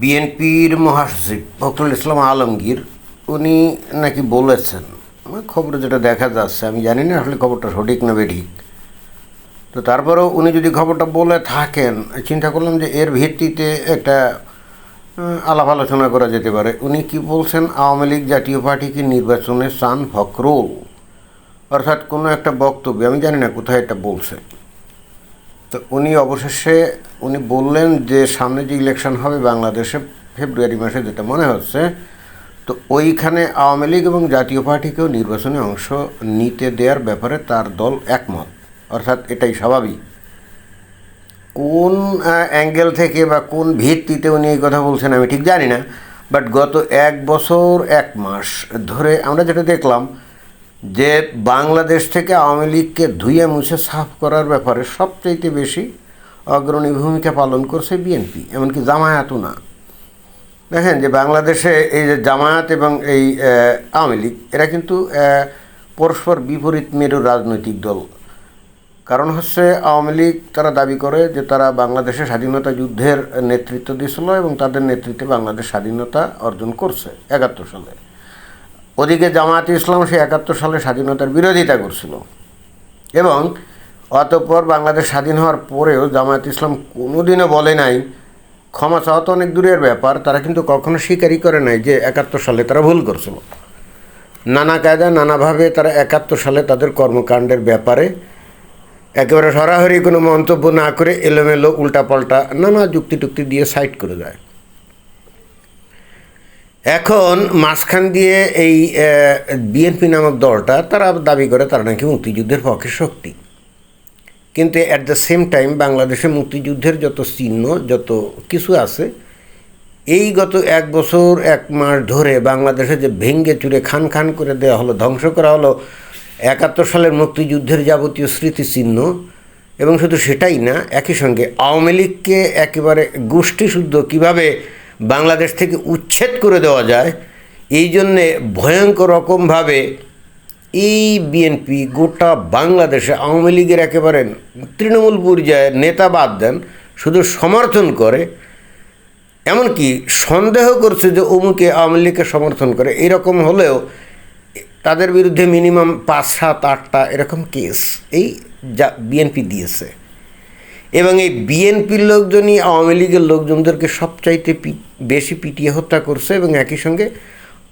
বিএনপির মহাসচিব ফখরুল ইসলাম আলমগীর, উনি নাকি বলেছেন খবরে যেটা দেখা যাচ্ছে, আমি জানি না আসলে খবরটা সঠিক না বেঠিক। তো তারপরেও উনি যদি খবরটা বলে থাকেন, চিন্তা করলাম যে এর ভিত্তিতে একটা আলাপ আলোচনা করা যেতে পারে। উনি কি বলছেন, আওয়ামী লীগ জাতীয় পার্টিকে নির্বাচনে চান ফখরুল। অর্থাৎ কোনো একটা বক্তব্য, আমি জানি না কোথায় এটা বলছে তো উনি অবশেষে উনি বললেন যে সামনে যে ইলেকশন হবে বাংলাদেশে ফেব্রুয়ারি মাসে যেটা মনে হচ্ছে, তো ওইখানে আওয়ামী লীগ এবং জাতীয় পার্টিকেও নির্বাচনে অংশ নিতে দেওয়ার ব্যাপারে তার দল একমত। অর্থাৎ এটাই স্বাভাবিক। কোন অ্যাঙ্গেল থেকে বা কোন ভিত্তিতে উনি এই কথা বলছেন আমি ঠিক জানি না বাট গত এক বছর, এক মাস ধরে আমরা যেটা দেখলাম যে বাংলাদেশ থেকে আওয়ামী লীগকে ধুয়ে মুছে সাফ করার ব্যাপারে সবচাইতে বেশি অগ্রণী ভূমিকা পালন করছে বিএনপি, এমনকি জামায়াতও না। দেখেন যে বাংলাদেশে এই যে জামায়াত এবং এই আওয়ামী লীগ, এরা কিন্তু পরস্পর বিপরীত মেরু রাজনৈতিক দল। কারণ হচ্ছে আওয়ামী লীগ তারা দাবি করে যে তারা বাংলাদেশের স্বাধীনতা যুদ্ধের নেতৃত্ব দিয়েছিল এবং তাদের নেতৃত্বে বাংলাদেশ স্বাধীনতা অর্জন করছে একাত্তর সালে। ওদিকে জামায়াত ইসলাম সে একাত্তর সালে স্বাধীনতার বিরোধিতা করছিল। এবং অতঃপর বাংলাদেশ স্বাধীন হওয়ার পরেও জামায়াত ইসলাম কোনোদিনও বলে নাই, ক্ষমা চাওয়া তো অনেক দূরের ব্যাপার, তারা কিন্তু কখনো স্বীকারই করে নাই যে একাত্তর সালে তারা ভুল করছিল। নানা কায়দা, নানাভাবে তারা একাত্তর সালে তাদের কর্মকাণ্ডের ব্যাপারে একেবারে সরাসরি কোনো মন্তব্য না করে এলোমেলো উল্টাপাল্টা নানা যুক্তি টুক্তি দিয়ে সাইড করে দেয়। এখন মাঝখান দিয়ে এই বিএনপি নামক দলটা তারা দাবি করে তারা নাকি মুক্তিযুদ্ধের পক্ষে শক্তি। কিন্তু অ্যাট দ্য সেম টাইম বাংলাদেশে মুক্তিযুদ্ধের যত চিহ্ন, যত কিছু আছে, এই গত এক বছর, এক মাস ধরে বাংলাদেশে যে ভেঙ্গে চুরে খান খান করে দেওয়া হলো, ধ্বংস করা হলো, একাত্তর সালের মুক্তিযুদ্ধের যাবতীয় স্মৃতিচিহ্ন, এবং শুধু সেটাই না, একই সঙ্গে আওয়ামী লীগকে একেবারে গোষ্ঠীশুদ্ধ কীভাবে বাংলাদেশ থেকে উচ্ছেদ করে দেওয়া যায়। এই জন্যে ভয়ঙ্কর রকমভাবে এই বিএনপি গোটা বাংলাদেশে আওয়ামী লীগের একেবারে তৃণমূল পর্যায়ে নেতা বাদ দেন, শুধু সমর্থন করে। এমনকি সন্দেহ করছে যে অমুকে আওয়ামী লীগকে সমর্থন করে। এরকম হলেও তাদের বিরুদ্ধে মিনিমাম পাঁচ, সাত, আটটা এরকম কেস এই যা বিএনপি দিয়েছে। এবং এই বিএনপির লোকজনই আওয়ামী লীগের লোকজনদেরকে সবচাইতে বেশি পিটিয়ে হত্যা করছে এবং একই সঙ্গে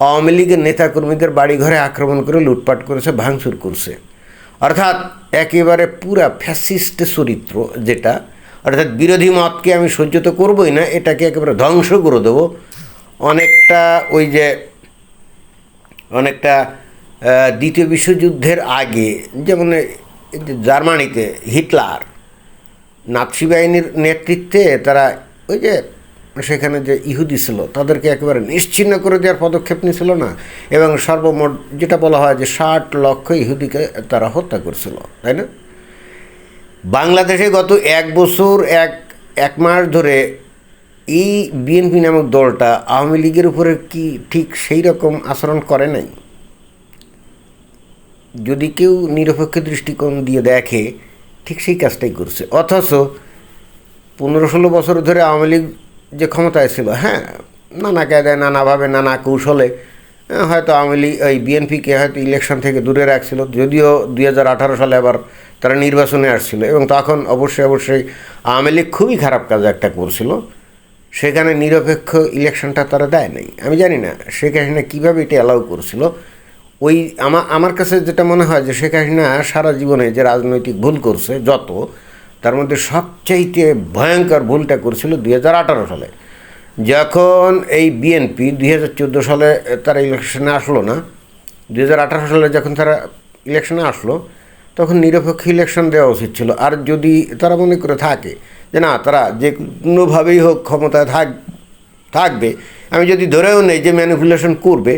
আওয়ামী লীগের নেতাকর্মীদের বাড়িঘরে আক্রমণ করে লুটপাট করেছে, ভাঙচুর করছে। অর্থাৎ একেবারে পুরা ফ্যাসিস্ট চরিত্র যেটা, অর্থাৎ বিরোধী মতকে আমি সহ্য তো করবই না, এটাকে একেবারে ধ্বংস করে দেবো। অনেকটা ওই যে, অনেকটা দ্বিতীয় বিশ্বযুদ্ধের আগে, যেমন জার্মানিতে হিটলার, নাৎসি বাহিনীর নেতৃত্বে তারা ওই যে সেখানে যে ইহুদি ছিল, তাদেরকে একেবারে নিশ্চিন্ন করে দেওয়ার পদক্ষেপ নিয়েছিল না? এবং সর্বমোট যেটা বলা হয় যে ষাট লক্ষ ইহুদিকে তারা হত্যা করছিল, তাই না? বাংলাদেশে গত এক বছর, এক এক মাস ধরে এই বিএনপি নামক দলটা আওয়ামী লীগের উপরে কি ঠিক সেই রকম আচরণ করে নাই? যদি কেউ নিরপেক্ষ দৃষ্টিকোণ দিয়ে দেখে, ঠিক সেই কাজটাই করছে। অথচ পনেরো ষোলো বছর ধরে আওয়ামী লীগ যে ক্ষমতায় ছিল হ্যাঁ নানা কায়দায়, নানাভাবে, নানা কৌশলে হয়তো আওয়ামী লীগ, ওই বিএনপিকে হয়তো ইলেকশন থেকে দূরে রাখছিল, যদিও দুই হাজার আঠারো সালে আবার তারা নির্বাচনে আসছিল এবং তখন অবশ্যই অবশ্যই আওয়ামী লীগ খুবই খারাপ কাজ একটা করছিল। সেখানে নিরপেক্ষ ইলেকশনটা তারা দেয় নাই। আমি জানি না, শেখ হাসিনা কীভাবে এটা অ্যালাউ করছিল। ওই আমার আমার কাছে যেটা মনে হয় যে শেখ হাসিনা সারা জীবনে যে রাজনৈতিক ভুল করছে, যত তার মধ্যে সবচাইতে ভয়ঙ্কর ভুলটা করছিল দুই সালে। যখন এই বিএনপি দুই হাজার চোদ্দ সালে তারা ইলেকশনে আসলো না, দুই হাজার আঠারো সালে যখন তারা ইলেকশনে আসলো, তখন নিরপেক্ষ ইলেকশন দেওয়া উচিত ছিল। আর যদি তারা মনে করে থাকে যে না, তারা যে কোনোভাবেই হোক ক্ষমতায় থাক, থাকবে, আমি যদি ধরেও নেই যে ম্যানিপুলেশন করবে,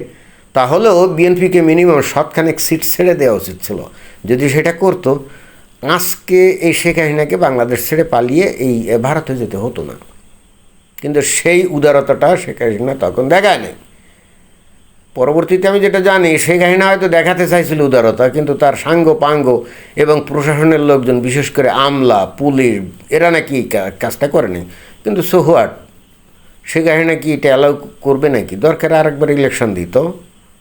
তাহলেও বিএনপিকে মিনিমাম শতখানেক সিট ছেড়ে দেওয়া উচিত ছিল। যদি সেটা করতো আজকে এই শেখ হাসিনাকে বাংলাদেশ ছেড়ে পালিয়ে এই ভারতে যেতে হতো না। কিন্তু সেই উদারতাটা শেখ হাসিনা তখন দেখায় নেই। পরবর্তীতে আমি যেটা জানি শেখ হাসিনা হয়তো দেখাতে চাইছিল উদারতা, কিন্তু তার সাঙ্গ পাঙ্গ এবং প্রশাসনের লোকজন, বিশেষ করে আমলা, পুলিশ, এরা নাকি কাজটা করেনি। কিন্তু সোহোয়াট সেখানে কি এটা অ্যালাউ করবে নাকি? দরকার আরেকবার ইলেকশন দিত,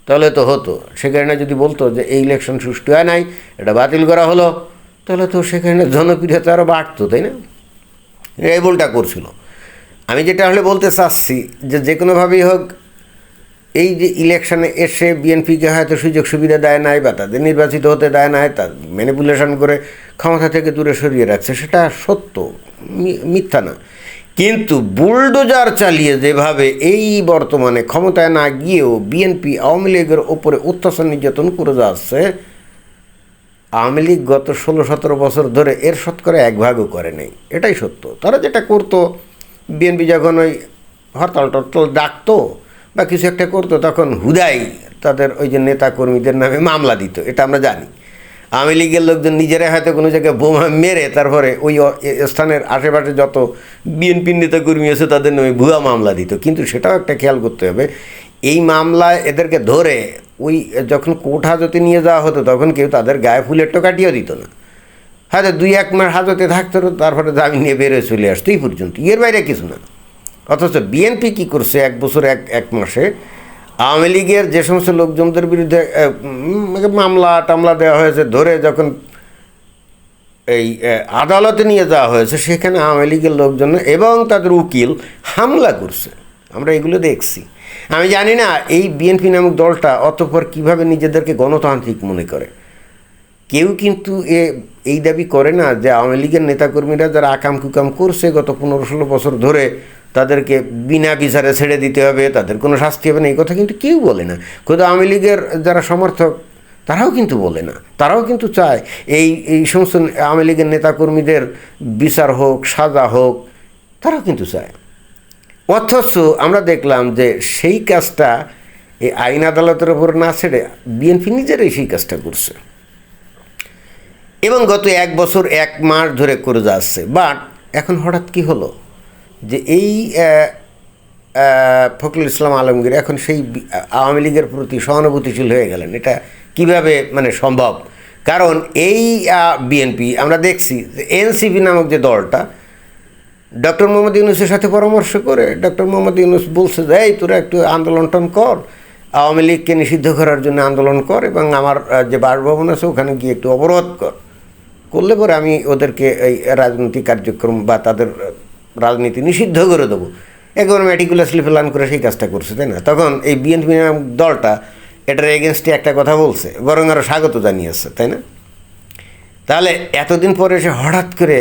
তাহলে তো হতো। সেখানে যদি বলতো যে এই ইলেকশন সুষ্ঠু হয় নাই, এটা বাতিল করা হলো। তাহলে তো সেখানে জনপ্রিয়তা আরও বাড়তো, তাই না? এই বলটা করছিল। আমি যেটা হলে বলতে চাচ্ছি যে যে কোনোভাবেই হোক, এই যে ইলেকশানে এসে বিএনপিকে হয়তো সুযোগ সুবিধা দেয় নাই বা তাদের নির্বাচিত হতে দেয় নাই, তার ম্যানিপুলেশন করে ক্ষমতা থেকে দূরে সরিয়ে রাখছে, সেটা সত্য মিথ্যা না। কিন্তু বুলডোজার চালিয়ে যেভাবে এই বর্তমানে ক্ষমতায় না গিয়েও বিএনপি আওয়ামী লীগের ওপরে অত্যাচার নির্যাতন করে যাচ্ছে আওয়ামী লীগ গত ষোলো, সতেরো বছর ধরে এর শতকরা এক ভাগও করে নেই। এটাই সত্য। তারা যেটা করতো, বিএনপি যখন ওই হরতাল টরতাল ডাকতো বা কিছু একটা করতো, তখন হুদাই তাদের ওই যে নেতা কর্মীদের নামে মামলা দিত, এটা আমরা জানি। আওয়ামী লীগের লোকজন নিজেরাই হয়তো কোনো জায়গায় বোমা মেরে তারপরে ওই স্থানের আশেপাশে যত বিএনপির নেতা কর্মী আছে তাদের নামে ভুয়া মামলা দিত। কিন্তু সেটাও একটা খেয়াল করতে হবে এই মামলায় এদেরকে ধরে ওই যখন কোর্ট হাজতে নিয়ে যাওয়া হতো, তখন কেউ তাদের গায়ে ফুলের টোকাটিও দিত না। হয়তো দুই এক মাস হাজতে থাকতো, তারপরে জামিন নিয়ে বেরোয় চলে আসতো, এই পর্যন্ত। এর বাইরে কিছু না। অথচ বিএনপি কী করছে এক বছর, এক এক মাসে? আওয়ামী লীগের যে সমস্ত লোকজনদের বিরুদ্ধে মামলা টামলা দেওয়া হয়েছে, ধরে যখন এই আদালতে নিয়ে যাওয়া হয়েছে, সেখানে আওয়ামী লীগের লোকজন এবং তাদের উকিল হামলা করছে। আমরা এগুলো দেখছি। আমি জানি না, এই বিএনপি নামক দলটা অতঃপর কীভাবে নিজেদেরকে গণতান্ত্রিক মনে করে? কেউ কিন্তু এ, এই দাবি করে না যে আওয়ামী লীগের নেতাকর্মীরা যারা আকাম কুকাম করছে গত পনেরো ষোলো বছর ধরে, তাদেরকে বিনা বিচারে ছেড়ে দিতে হবে, তাদের কোনো শাস্তি হবে না, এই কথা কিন্তু কেউ বলে না। খোদ আওয়ামী লীগের যারা সমর্থক, তারাও কিন্তু বলে না। তারাও কিন্তু চায় এই এই সমস্ত আওয়ামী লীগের নেতাকর্মীদের বিচার হোক, সাজা হোক, তারাও কিন্তু চায়। অথচ আমরা দেখলাম যে সেই কাজটা এই আইন আদালতের ওপর না ছেড়ে বিএনপি নিজেরাই সেই কাজটা করছে। এবং গত এক বছর এক মাস ধরে করে যাচ্ছে। বাট এখন হঠাৎ কি হলো? যে এই ফখরুল ইসলাম আলমগীর এখন সেই আওয়ামী লীগের প্রতি সহানুভূতিশীল হয়ে গেলেন। এটা কীভাবে মানে সম্ভব? কারণ এই বিএনপি, আমরা দেখছি যে এনসিপি নামক যে দলটা ডক্টর মোহাম্মদ ইউনুসের সাথে পরামর্শ করে, ডক্টর মোহাম্মদ ইউনুস বলছে যে, এই তোরা একটু আন্দোলন টন কর, আওয়ামী লীগকে নিষিদ্ধ করার জন্য আন্দোলন কর এবং আমার যে বাসভবন আছে ওখানে গিয়ে একটু অবরোধ কর। করলে পরে আমি ওদেরকে এই রাজনৈতিক কার্যক্রম বা তাদের রাজনীতি নিষিদ্ধ করে দেবো। একবার ম্যাটিকুলাসলি প্ল্যান করে সেই কাজটা করছে, তাই না? তখন এই বিএনপি দলটা এটার এগেনস্টে একটা কথা বলছে, বরং আরও স্বাগত জানিয়েছে, তাই না? তাহলে এতদিন পরে এসে হঠাৎ করে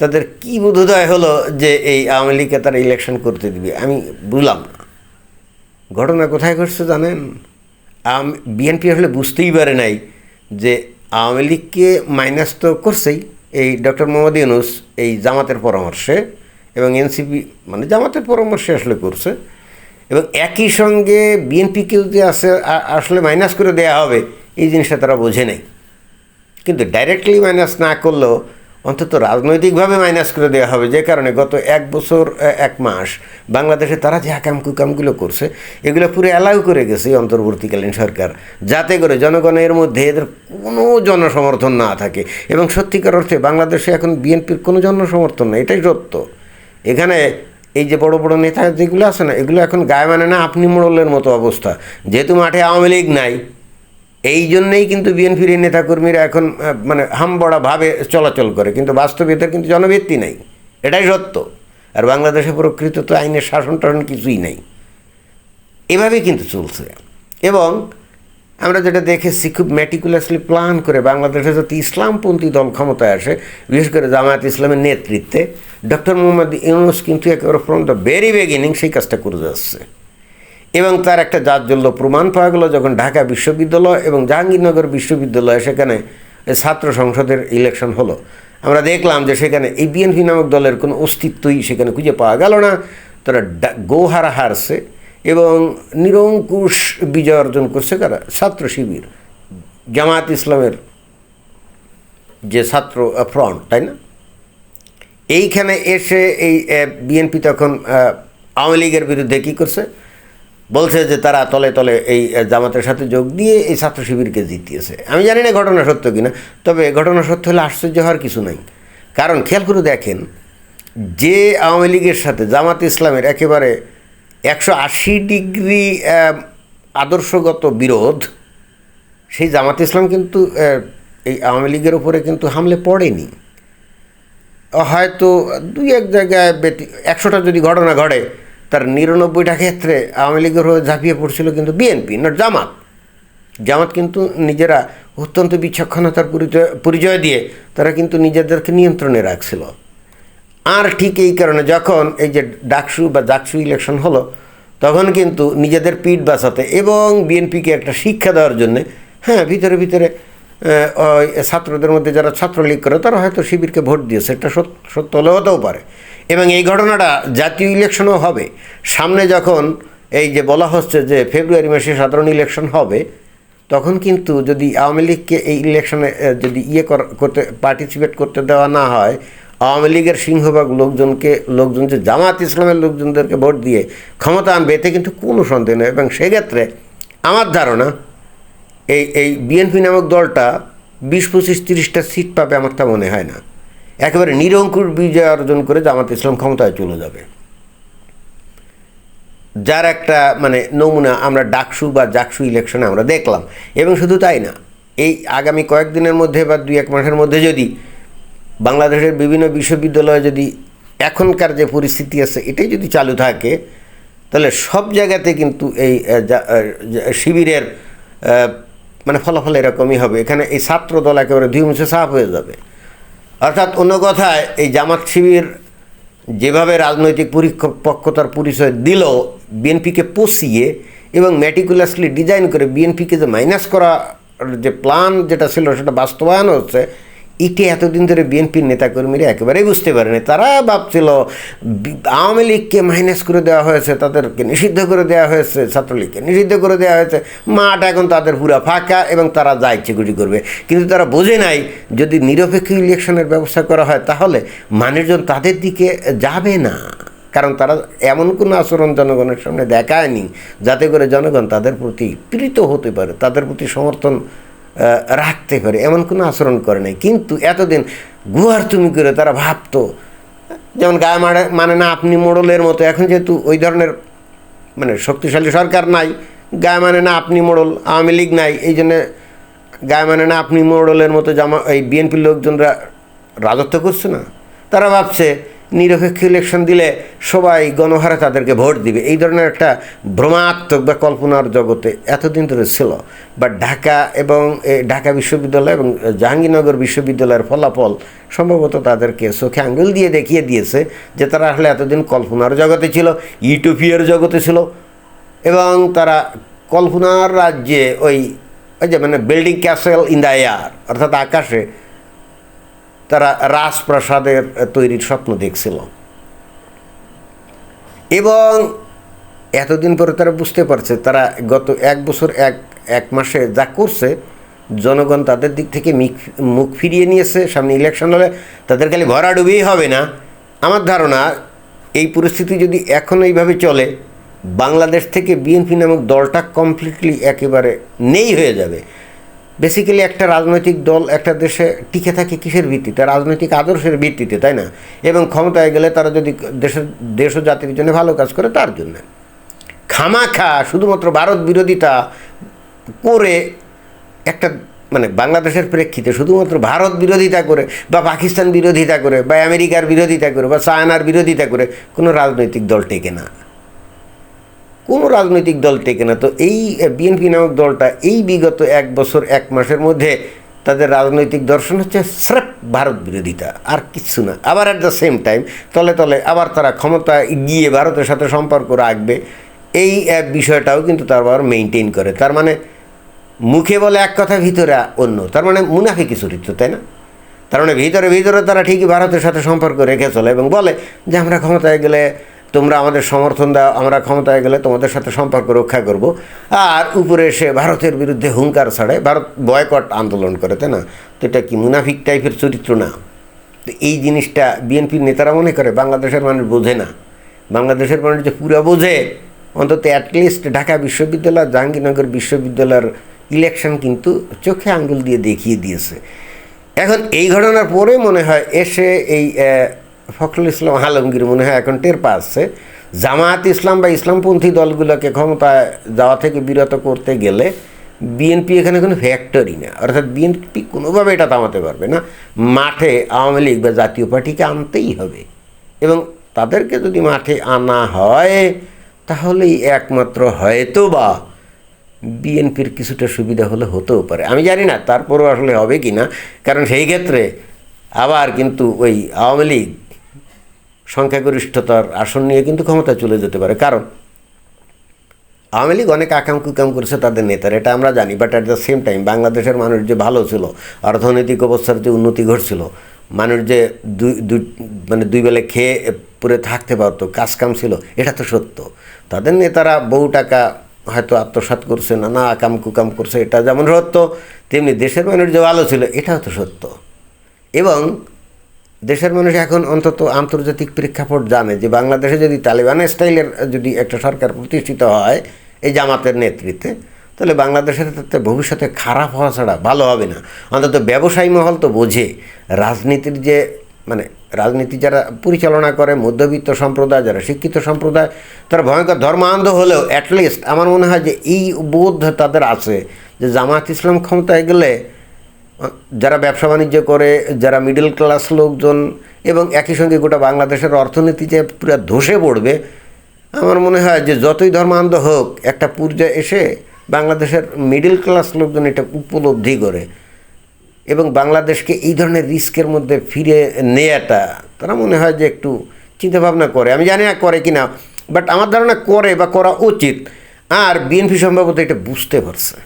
তাদের কি বোধোদয় হলো যে এই আওয়ামী লীগকে তারা ইলেকশন করতে দিবে? আমি বুঝলাম না। ঘটনা কোথায় ঘটছে জানেন? বিএনপি আসলে বুঝতেই পারে নাই যে আওয়ামী লীগকে মাইনাস তো করছেই। এই ডক্টর মোহাম্মদ ইউনুস এই জামাতের পরামর্শে এবং এনসিপি মানে জামাতের পরামর্শে আসলে করছে এবং একই সঙ্গে বিএনপিকেও যে আসে আসলে মাইনাস করে দেয়া হবে, এই জিনিসটা তারা বোঝে নেই। কিন্তু ডাইরেক্টলি মাইনাস না করলেও অন্তত রাজনৈতিকভাবে মাইনাস করে দেওয়া হবে, যে কারণে গত এক বছর এক মাস বাংলাদেশে তারা যে হাকাম কুকামগুলো করছে, এগুলো পুরো অ্যালাউ করে গেছে অন্তর্বর্তীকালীন সরকার। যাতে করে জনগণের মধ্যে এদের কোনো জনসমর্থন না থাকে। এবং সত্যিকার অর্থে বাংলাদেশে এখন বিএনপির কোনো জনসমর্থন নেই, এটাই সত্য। এখানে এই যে বড় বড় নেতা যেগুলো আছে না, এগুলো এখন গায়ে মানে না, আপনি মোড়লের মতো অবস্থা। যেহেতু মাঠে আওয়ামী লীগ নাই এই জন্যেই কিন্তু বিএনপির নেতাকর্মীরা এখন মানে হামবড়াভাবে চলাচল করে। কিন্তু বাস্তবে এদের কিন্তু জনভিত্তি নাই। এটাই সত্য। আর বাংলাদেশে প্রকৃত তো আইনের শাসন টাসন কিছুই নেই। এভাবেই কিন্তু চলছে। এবং আমরা যেটা দেখেছি, খুব ম্যাটিকুলাসলি প্ল্যান করে বাংলাদেশে যদি ইসলামপন্থী দল ক্ষমতায় আসে, বিশেষ করে জামায়াত ইসলামের নেতৃত্বে, ডক্টর মোহাম্মদ ইউনুস কিন্তু একেবারে ফ্রম দ্য ভেরি বিগিনিং সেই কাজটা করে যাচ্ছে। এবং তার একটা জাজ্জল্য প্রমাণ পাওয়া গেল যখন ঢাকা বিশ্ববিদ্যালয় এবং জাহাঙ্গীরনগর বিশ্ববিদ্যালয়ে সেখানে ছাত্র সংসদের ইলেকশন হলো। আমরা দেখলাম যে সেখানে এই বিএনপি নামক দলের কোনো অস্তিত্বই সেখানে খুঁজে পাওয়া গেল না। তারা গোহারা হারছে এবং নিরঙ্কুশ বিজয় অর্জন করছে কারা? ছাত্র শিবির। জামায়াত ইসলামের যে ছাত্র ফ্রন্ট তাই না? এইখানে এসে এই বিএনপি তখন আওয়ামী লীগের বিরুদ্ধে কী করছে? বলছে যে তারা তলে তলে এই জামাতের সাথে যোগ দিয়ে এই ছাত্র শিবিরকে জিতিয়েছে। আমি জানি না ঘটনা সত্য কিনা, তবে ঘটনা সত্য হলে আশ্চর্য হওয়ার কিছু নাই। কারণ খেয়াল করে দেখেন, যে আওয়ামী লীগের সাথে জামাত ইসলামের একেবারে একশো আশি ডিগ্রি আদর্শগত বিরোধ, সেই জামাত ইসলাম কিন্তু এই আওয়ামী লীগের উপরে কিন্তু হামলে পড়েনি। হয়তো দুই এক জায়গায় একশোটা যদি ঘটনা ঘটে তার নিরানব্বইটা ক্ষেত্রে আওয়ামী লীগের হয়ে ঝাঁপিয়ে পড়ছিল কিন্তু বিএনপি না জামাত। জামাত কিন্তু নিজেরা অত্যন্ত বিচক্ষণতার পরিচয় পরিচয় দিয়ে তারা কিন্তু নিজেদেরকে নিয়ন্ত্রণে রাখছিল। আর ঠিক এই কারণে যখন এই যে ডাকসু বা ডাকসু ইলেকশন হলো, তখন কিন্তু নিজেদের পিঠ বাঁচাতে এবং বিএনপিকে একটা শিক্ষা দেওয়ার জন্যে হ্যাঁ ভিতরে ভিতরে ছাত্রদের মধ্যে যারা ছাত্রলীগ করে, তারা হয়তো শিবিরকে ভোট দিয়েছে। এটা সত্য হলে হতেও পারে। এবং এই ঘটনাটা জাতীয় ইলেকশনও হবে। সামনে যখন এই যে বলা হচ্ছে যে ফেব্রুয়ারি মাসে সাধারণ ইলেকশন হবে, তখন কিন্তু যদি আওয়ামী লীগকে এই ইলেকশনে যদি ইয়ে কর- করতে পার্টিসিপেট করতে দেওয়া না হয়, আওয়ামী লীগের সিংহভাগ লোকজনকে, লোকজন যে জামাত ইসলামের লোকজনদেরকে ভোট দিয়ে ক্ষমতা আনবে, এতে কিন্তু কোনো সন্দেহ নেই। এবং সেক্ষেত্রে আমার ধারণা, এই এই বিএনপি নামক দলটা বিশ পঁচিশ তিরিশটা সিট পাবে আমার তা মনে হয় না। একেবারে নিরঙ্কুর বিজয় অর্জন করে জামাত ইসলাম ক্ষমতায় চলে যাবে। যার একটা মানে নমুনা আমরা ডাকসু বা জাকসু ইলেকশনে আমরা দেখলাম। এবং শুধু তাই না, এই আগামী কয়েকদিনের মধ্যে বা দুই এক মাসের মধ্যে যদি বাংলাদেশের বিভিন্ন বিশ্ববিদ্যালয়ে যদি এখনকার যে পরিস্থিতি আছে, এটাই যদি চালু থাকে, তাহলে সব জায়গাতে কিন্তু এই শিবিরের মানে ফলাফল এরকমই হবে। এখানে এই ছাত্র দল একেবারে দুই মুছে সাফ হয়ে যাবে। অর্থাৎ অন্য কথায়, এই জামাত শিবির যেভাবে রাজনৈতিক পরিপক্কতার পরিচয় দিল, বিএনপিকে পচিয়ে এবং ম্যাটিকুলাসলি ডিজাইন করে বিএনপিকে যে মাইনাস করা যে প্ল্যান যেটা ছিল, সেটা বাস্তবায়ন হচ্ছে এটি এতদিন ধরে বিএনপির নেতাকর্মীরা একেবারেই বুঝতে পারেনি। তারা ভাবছিল আওয়ামী লীগকে মাইনাস করে দেওয়া হয়েছে, তাদেরকে নিষিদ্ধ করে দেওয়া হয়েছে, ছাত্রলীগকে নিষিদ্ধ করে দেওয়া হয়েছে। মাঠ এখন তাদের পুরা ফাঁকা এবং তারা যা ইচ্ছে গুটি করবে। কিন্তু তারা বোঝে নাই, যদি নিরপেক্ষ ইলেকশনের ব্যবস্থা করা হয়, তাহলে মানুষজন তাদের দিকে যাবে না। কারণ তারা এমন কোনো আচরণ জনগণের সামনে দেখায়নি, যাতে করে জনগণ তাদের প্রতি প্রীত হতে পারে, তাদের প্রতি সমর্থন রাখতে পারে, এমন কোনো আচরণ করে নাই। কিন্তু এতদিন গুহার তুমি করে তারা ভাবতো, যেমন গায়ে মানে মানে না, আপনি মোড়লের মতো। এখন যেহেতু ওই ধরনের মানে শক্তিশালী সরকার নাই, গায়ে মানে না, আপনি মোড়ল, আওয়ামী লীগ নাই, এই জন্যে গায়ে মানে না, আপনি মোড়লের মতো জামা এই বিএনপির লোকজনরা রাজত্ব করছে না। তারা ভাবছে নিরপেক্ষ ইলেকশন দিলে সবাই গণহারে তাদেরকে ভোট দিবে। এই ধরনের একটা ভ্রমাত্মক বা কল্পনার জগতে এতদিন ধরে ছিল। বা ঢাকা এবং ঢাকা বিশ্ববিদ্যালয় এবং জাহাঙ্গীরনগর বিশ্ববিদ্যালয়ের ফলাফল সম্ভবত তাদেরকে চোখে আঙ্গুল দিয়ে দেখিয়ে দিয়েছে যে তারা আসলে এতদিন কল্পনার জগতে ছিল ইউটোপিয়ার জগতে ছিল এবং তারা কল্পনার রাজ্যে ওই ওই যে মানে building castle in the air অর্থাৎ আকাশে তারা রাজপ্রাসাদের তৈরির স্বপ্ন দেখছিল। এবং এতদিন পরে তারা বুঝতে পারছে, তারা গত এক বছর, এক এক মাসে যা করছে, জনগণ তাদের দিক থেকে মুখ ফিরিয়ে নিয়েছে, সামনে ইলেকশন হলে তাদের খালি ভরাডুবিই হবে না। আমার ধারণা, এই পরিস্থিতি যদি এখন এইভাবে চলে, বাংলাদেশ থেকে বিএনপি নামক দলটা কমপ্লিটলি একেবারে নেই হয়ে যাবে। বেসিক্যালি একটা রাজনৈতিক দল একটা দেশে টিকে থাকে কিসের ভিত্তিতে? রাজনৈতিক আদর্শের ভিত্তিতে, তাই না? এবং ক্ষমতায় গেলে তারা যদি দেশের, দেশ ও জাতির জন্য ভালো কাজ করে তার জন্য। খামাখা, শুধুমাত্র ভারত বিরোধিতা করে একটা মানে বাংলাদেশের প্রেক্ষিতে শুধুমাত্র ভারত বিরোধিতা করে বা পাকিস্তান বিরোধিতা করে বা আমেরিকার বিরোধিতা করে বা চায়নার বিরোধিতা করে কোনো রাজনৈতিক দল টেকে না। কোনো রাজনৈতিক দল টেকে না। তো এই বিএনপি নামক দলটা এই বিগত এক বছর, এক মাসের মধ্যে তাদের রাজনৈতিক দর্শন হচ্ছে স্রেফ ভারত বিরোধিতা, আর কিচ্ছু না। আবার অ্যাট দ্য সেম টাইম তলে তলে আবার তারা ক্ষমতা গিয়ে ভারতের সাথে সম্পর্ক রাখবে। এই বিষয়টাও কিন্তু তারা আবার মেনটেন করে। তার মানে মুখে বলে এক কথা, ভিতরে অন্য। তার মানে মুনাফিকি চরিত্র তাই না? তার মানে ভিতরে ভিতরে তারা ঠিকই ভারতের সাথে সম্পর্ক রেখে চলে এবং বলে যে আমরা ক্ষমতায় গেলে তোমরা আমাদের সমর্থন দাও, আমরা ক্ষমতায় গেলে তোমাদের সাথে সম্পর্ক রক্ষা করব। আর উপরে এসে ভারতের বিরুদ্ধে হুঙ্কার ছাড়ে, ভারত বয়কট আন্দোলন করে, তাই না? তো এটা কি মুনাফিক টাইপের চরিত্র? না। তো এই জিনিসটা বিএনপির নেতারা মনে করে, বাংলাদেশের মানুষ বোঝে না। বাংলাদেশের মানুষ যে পুরো বোঝে। অন্তত অ্যাটলিস্ট ঢাকা বিশ্ববিদ্যালয়, জাহাঙ্গীরনগর বিশ্ববিদ্যালয়ের ইলেকশন কিন্তু চোখে আঙ্গুল দিয়ে দেখিয়ে দিয়েছে। এখন এই ঘটনার পরে মনে হয় এসে এই ফখরুল ইসলাম আলমগীর মনে হয় এখন টের পাচ্ছে। জামায়াত ইসলাম বা ইসলামপন্থী দলগুলোকে ক্ষমতায় যাওয়া থেকে বিরত করতে গেলে বিএনপি এখানে কোনো ফ্যাক্টরি না। অর্থাৎ বিএনপি কোনোভাবে এটা থামাতে পারবে না। মাঠে আওয়ামী লীগ বা জাতীয় পার্টিকে আনতেই হবে। এবং তাদেরকে যদি মাঠে আনা হয়, তাহলেই একমাত্র হয়তো বা বিএনপির কিছুটা সুবিধা হলে হতেও পারে। আমি জানি না তারপরও আসলে হবে কি না কারণ সেই ক্ষেত্রে আবার কিন্তু ওই আওয়ামী লীগ সংখ্যাগরিষ্ঠতার আসন নিয়ে কিন্তু ক্ষমতা চলে যেতে পারে। কারণ আওয়ামী লীগ অনেক আকাম কুকাম করেছে তাদের নেতারা, এটা আমরা জানি but at the same time Bangladesh মানুষ যে ভালো ছিল, অর্থনৈতিক অবস্থার যে উন্নতি ঘটছিল, মানুষ যে দুই মানে দুই বেলা খেয়ে পুরে থাকতে পারতো, কাজ কাম ছিল, এটা তো সত্য। তাদের নেতারা বহু টাকা হয়তো আত্মসাৎ করছে না না আকাম কুকাম করছে, এটা যেমন সত্য, তেমনি দেশের মানুষ যে ভালো ছিল, এটাও তো সত্য। এবং দেশের মানুষ এখন অন্তত আন্তর্জাতিক প্রেক্ষাপট জানে যে বাংলাদেশে যদি তালেবান স্টাইলের যদি একটা সরকার প্রতিষ্ঠিত হয়, এই জামাতের নেতৃত্বে, তাহলে বাংলাদেশের তাতে ভবিষ্যতে খারাপ হওয়া ছাড়া ভালো হবে না। অন্তত ব্যবসায়ী মহল তো বোঝে, রাজনীতির যে মানে রাজনীতি যারা পরিচালনা করে, মধ্যবিত্ত সম্প্রদায়, যারা শিক্ষিত সম্প্রদায়, তারা ভয়ঙ্কর ধর্মান্ধ হলেও অ্যাটলিস্ট আমার মনে হয় যে এই বোধ তাদের আছে যে জামাত ইসলাম ক্ষমতায় গেলে যারা ব্যবসা বাণিজ্য করে, যারা মিডল ক্লাস লোকজন এবং একই সঙ্গে গোটা বাংলাদেশের অর্থনীতি যে পুরো ধসে পড়বে, আমার মনে হয় যে যতই ধর্মান্ধ হোক, একটা পর্যায়ে এসে বাংলাদেশের মিডল ক্লাস লোকজন এটা উপলব্ধি করে এবং বাংলাদেশকে এই ধরনের রিস্কের মধ্যে ফিরে নেয়াটা, তারা মনে হয় যে একটু চিন্তাভাবনা করে। আমি জানি না করে কি না বাট আমার ধারণা করে বা করা উচিত। আর বিএনপি সম্ভবত এটা বুঝতে পারছে।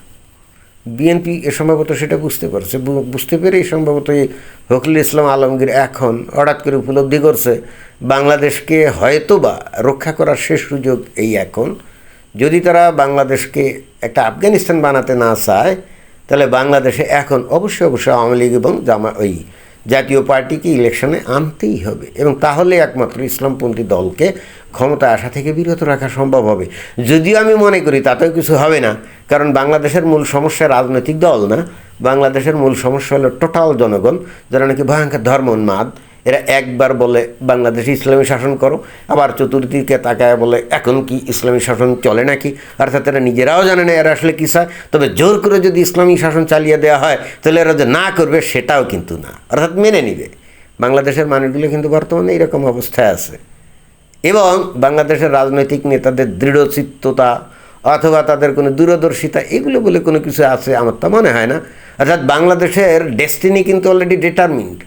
বিএনপি এ সম্ভবত সেটা বুঝতে পারছে। বুঝতে পেরে সম্ভবত এই হকিল ইসলাম আলমগীর এখন হঠাৎ করে উপলব্ধি করছে, বাংলাদেশকে হয়তো বা রক্ষা করার শেষ সুযোগ এই এখন। যদি তারা বাংলাদেশকে একটা আফগানিস্তান বানাতে না চায়, তাহলে বাংলাদেশে এখন অবশ্যই অবশ্যই আওয়ামী লীগ এবং জামা ওই জাতীয় পার্টিকে ইলেকশনে আনতেই হবে। এবং তাহলে একমাত্র ইসলামপন্থী দলকে ক্ষমতা আসা থেকে বিরত রাখা সম্ভব হবে। যদিও আমি মনে করি তাতেও কিছু হবে না, কারণ বাংলাদেশের মূল সমস্যা রাজনৈতিক দল না। বাংলাদেশের মূল সমস্যা হলো টোটাল জনগণ, যারা নাকি ভয়ঙ্কর ধর্ম উন্মাদ। এরা একবার বলে বাংলাদেশে ইসলামী শাসন করো, আবার চতুর্দিকে তাকায় বলে, এখন কি ইসলামী শাসন চলে নাকি? অর্থাৎ এরা নিজেরাও জানে না এরা আসলে কী চায়। তবে জোর করে যদি ইসলামী শাসন চালিয়ে দেওয়া হয়, তাহলে এরা যে না করবে সেটাও কিন্তু না। অর্থাৎ মেনে নিবে। বাংলাদেশের মানুষগুলো কিন্তু বর্তমানে এরকম অবস্থায় আছে। এবং বাংলাদেশের রাজনৈতিক নেতাদের দৃঢ়চিত্ততা অথবা তাদের কোনো দূরদর্শিতা, এগুলো বলে কোনো কিছু আছে আমার তো মনে হয় না। অর্থাৎ বাংলাদেশের ডেস্টিনি কিন্তু অলরেডি ডিটারমিন্ড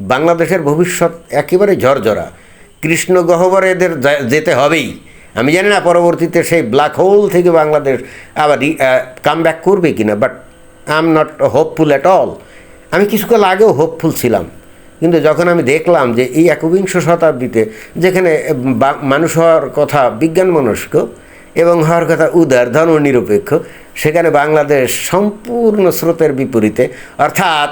বাংলাদেশের ভবিষ্যৎ একেবারে ঝরঝরা। কৃষ্ণ গহ্বরে এদের যেতে হবেই। আমি জানি না পরবর্তীতে সেই ব্ল্যাক হোল থেকে বাংলাদেশ আবার কাম ব্যাক করবে কি না but I am not hopeful at all আমি কিছুকাল আগেও হোপফুল ছিলাম। কিন্তু যখন আমি দেখলাম যে এই একবিংশ শতাব্দীতে যেখানে মানুষ হওয়ার কথা বিজ্ঞান মনস্ক এবং হওয়ার কথা উদার, ধর্মনিরপেক্ষ সেখানে বাংলাদেশ সম্পূর্ণ স্রোতের বিপরীতে, অর্থাৎ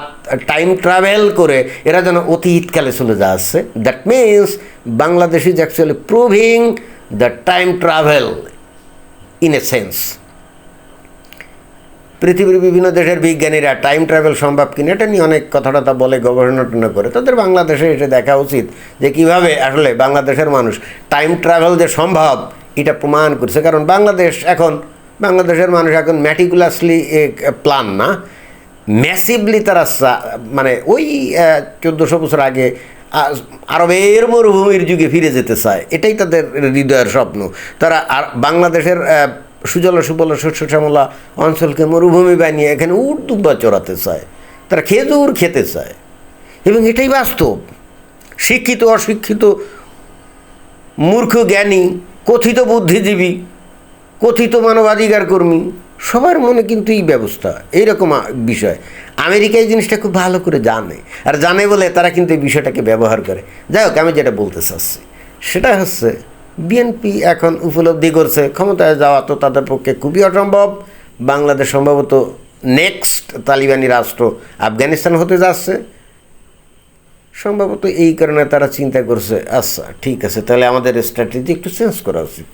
টাইম ট্রাভেল করে এরা যেন অতীতকালে চলে যাচ্ছে। That means Bangladesh is actually proving the time travel in a sense পৃথিবীর বিভিন্ন দেশের বিজ্ঞানীরা টাইম ট্রাভেল সম্ভব কিনা, এটা নিয়ে অনেক কথাটা বলে, গবেষণা টনা করে। তাদের বাংলাদেশে এসে দেখা উচিত যে কীভাবে আসলে বাংলাদেশের মানুষ টাইম ট্রাভেল যে সম্ভব, এটা প্রমাণ করছে। কারণ বাংলাদেশ এখন বাংলাদেশের মানুষ এখন ম্যাটিকুলাসলি প্ল্যান না। ম্যাসিভলি তারা মানে ওই চোদ্দোশো বছর আগে আরবের মরুভূমির যুগে ফিরে যেতে চায়। এটাই তাদের হৃদয়ের স্বপ্ন। তারা আর বাংলাদেশের সুজলা সুবলা শস্য শ্যামলা অঞ্চলকে মরুভূমি বানিয়ে এখানে উট দুব্বা চড়াতে চায়। তারা খেজুর খেতে চায়। এবং এটাই বাস্তব। শিক্ষিত, অশিক্ষিত, মূর্খ, জ্ঞানী, কথিত বুদ্ধিজীবী কথিত মানবাধিকার কর্মী, সবার মনে কিন্তু এই ব্যবস্থা, এইরকম বিষয়। আমেরিকা এই জিনিসটা খুব ভালো করে জানে, আর জানে বলে তারা কিন্তু এই বিষয়টাকে ব্যবহার করে। যাই হোক, আমি যেটা বলতে চাচ্ছি, সেটা হচ্ছে বিএনপি এখন উপলব্ধি করছে, ক্ষমতায় যাওয়া তো তাদের পক্ষে খুবই অসম্ভব। বাংলাদেশ সম্ভবত নেক্সট তালিবানি রাষ্ট্র আফগানিস্তান হতে যাচ্ছে। সম্ভবত এই কারণে তারা চিন্তা করছে আচ্ছা ঠিক আছে, তাহলে আমাদের স্ট্র্যাটেজি একটু চেঞ্জ করা উচিত।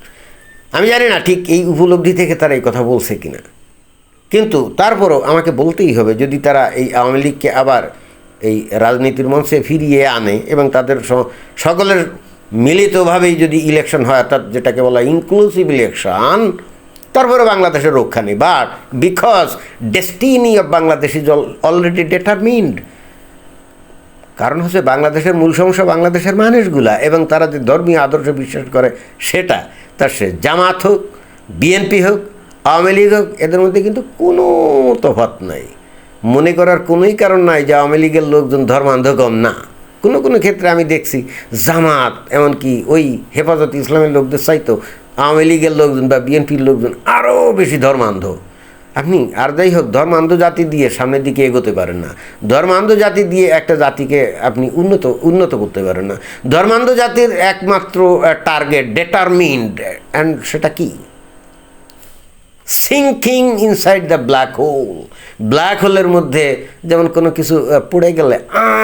আমি জানি না ঠিক এই উপলব্ধি থেকে তারা এই কথা বলছে কিনা। কিন্তু তারপরও আমাকে বলতেই হবে, যদি তারা এই আওয়ামী লীগকে আবার এই রাজনীতির মঞ্চে ফিরিয়ে আনে এবং তাদের সকলের মিলিতভাবেই যদি ইলেকশন হয়, অর্থাৎ যেটাকে বলা ইনক্লুসিভ ইলেকশন তারপরে বাংলাদেশের রক্ষা নেই। But because destiny of Bangladesh is already determined কারণ হচ্ছে বাংলাদেশের মূল সমস্যা বাংলাদেশের মানুষগুলা এবং তারা যে ধর্মীয় আদর্শ বিশ্বাস করে সেটা। তার সে জামাত হোক, বিএনপি হোক, আওয়ামী লীগ হোক, এদের মধ্যে কিন্তু কোনো তফাত নাই। মনে করার কোনোই কারণ নাই যে আওয়ামী লীগের লোকজন ধর্মান্ধকম না। কোনো কোনো ক্ষেত্রে আমি দেখছি জামাত, এমনকি ওই হেফাজত ইসলামের লোকদের চাইতো আওয়ামী লীগের লোকজন বা বিএনপির লোকজন আরও বেশি ধর্মান্ধ। আপনি, আর যাই হোক ধর্মান্ধ জাতি দিয়ে সামনের দিকে এগোতে পারেন না। ধর্মান্ধ জাতি দিয়ে একটা জাতিকে আপনি উন্নত উন্নত করতে পারেন না। ধর্মান্ধ জাতির একমাত্র টার্গেট ডেটারমিন্ড অ্যান্ড সেটা কি? Sinking inside the black hole black হোলের মধ্যে যেমন কোনো কিছু পড়ে গেলে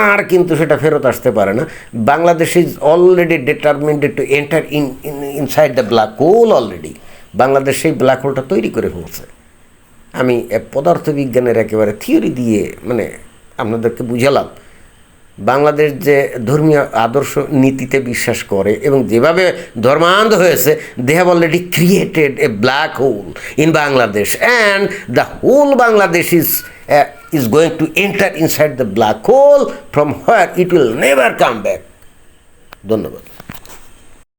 আর কিন্তু সেটা ফেরত আসতে পারে না। Bangladesh is already determined to enter in inside the black hole already Bangladesh সেই ব্ল্যাক হোলটা তৈরি করে ফেলছে। আমি পদার্থবিজ্ঞানের একেবারে থিওরি দিয়ে মানে আপনাদেরকে বুঝালাম, বাংলাদেশ যে ধর্মীয় আদর্শ নীতিতে বিশ্বাস করে এবং যেভাবে ধর্মান্ধ হয়েছে they have already created a black hole in Bangladesh and the whole Bangladesh is is going to enter inside the black hole from where it will never come back ধন্যবাদ।